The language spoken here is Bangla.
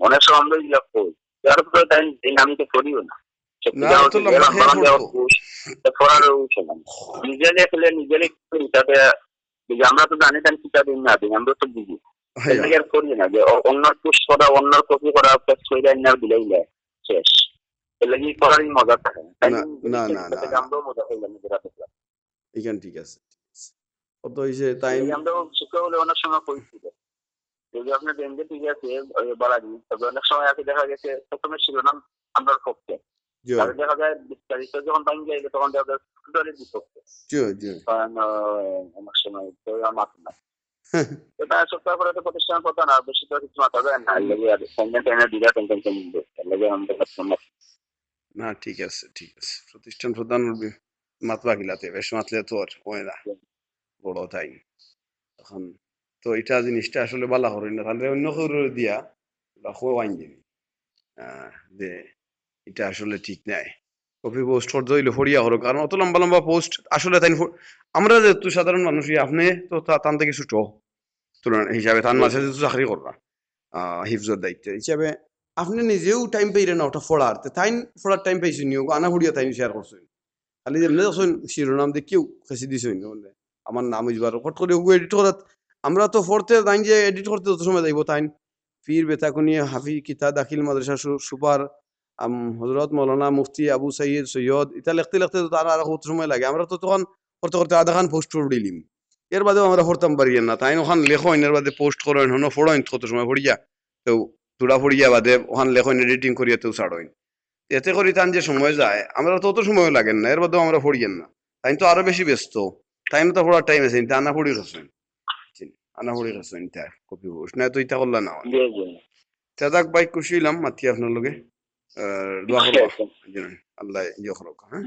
অনেক সময় আমরা উপরে তাই এই তো করিও না। না, না নিজেরে নিজেরে আমরা জানি তাই কিতা দিন না দিন আমরা তো বুঝি। হ্যাঁ। করি না যে অন্যর পুশ করা অন্যর কপি করা পেস কইরা না দিলেই যায় শেষ। লাগি করারই মজা থাকে তাই না, না, না, না, না। আমরাও মজা পাইলাম নিজেরা দেখলাম। এখান ঠিক আছে। কত হয়েছে তাই আমরাও শিক্ষা হলে অনেক সময় যদি আপনার বেঞ্জে ঠিক আছে বলা তবে অনেক সময় আছে দেখা গেছে প্রথমে শিরোনাম পক্ষে। জিও দেখা যায় বিস্তারিত যখন তখন দেখা যায় বিপক্ষে। কারণ অনেক সময় তো আর মাথা না। এটা সপ্তাহ করে তো প্রতিষ্ঠান প্রধান আর বেশি তো কিছু মাথা যায় না। লাগে আর টেনশন লাগে আমাদের না। ঠিক আছে ঠিক আছে। প্রতিষ্ঠান প্রধান মাতবা গিলাতে বেশ মাতলে তো আর হয় না। বড় তাই এখন তো এটা জিনিসটা আসলে বালা করি না। তাহলে অন্য কেউ দিয়া বা কেউ আইন দিবি। যে এটা আসলে ঠিক নাই। কপি পোস্ট করতে হইলে ফরিয়া করো কারণ অত লম্বা লম্বা পোস্ট আসলে তাই আমরা যেহেতু সাধারণ মানুষ আপনি তো তান থেকে ছোট। তুলনা হিসাবে তার মাঝে যেহেতু চাকরি করবা হিফজর দায়িত্ব। হিসাবে আপনি নিজেও টাইম পাইরে না ওটা ফোড়ার। তাই ফোড়ার টাইম পাইছি নিও, আনা ফুড়িয়া তাই শেয়ার করছেন খালি যেমনি শিরোনাম দিয়ে কেউ খেসি দিছেন আমার নাম হইবার হট করে এডিট করাত আমরা তো ফোরতে তাই যে এডিট করতে যত সময় যাইব তাই পীর বেতাকুনিয়া হাফি কিতা দাখিল, মাদ্রাসা সুপার হজরত মৌলানা মুফতি আবু সাইদ সৈয়দ, ইতা লিখতে লিখতে তো তার আর কত সময় লাগে। আমরা তো তখন করতে করতে আধা খান পোস্ট করে দিলিম এর বাদেও আমরা ফোরতাম পারি না। তাই ওখান লেখো এর বাদে পোস্ট করো হন ফোড়ইন কত সময় পড়িয়া। তো তুড়া পড়িয়া বাদে ওখান লেখো এডিটিং করিয়া তো ছাড়ইন। এতে করি তান যে সময় যায়, আমরা তো অত সময় লাগেন না, এর বাদেও আমরা পড়িয়েন না। তাই তো আরও বেশি ব্যস্ত। তাই তো পড়ার টাইম আছে তা আনা পড়ি রসেন আনা পড়ি রসেন তা কপি না তো ইটা করলা না তেদাক বাইক কুশিলাম মাতি আপনার লগে আহ, দোয়া করব আল্লাহ ইয়ে করুক হ্যাঁ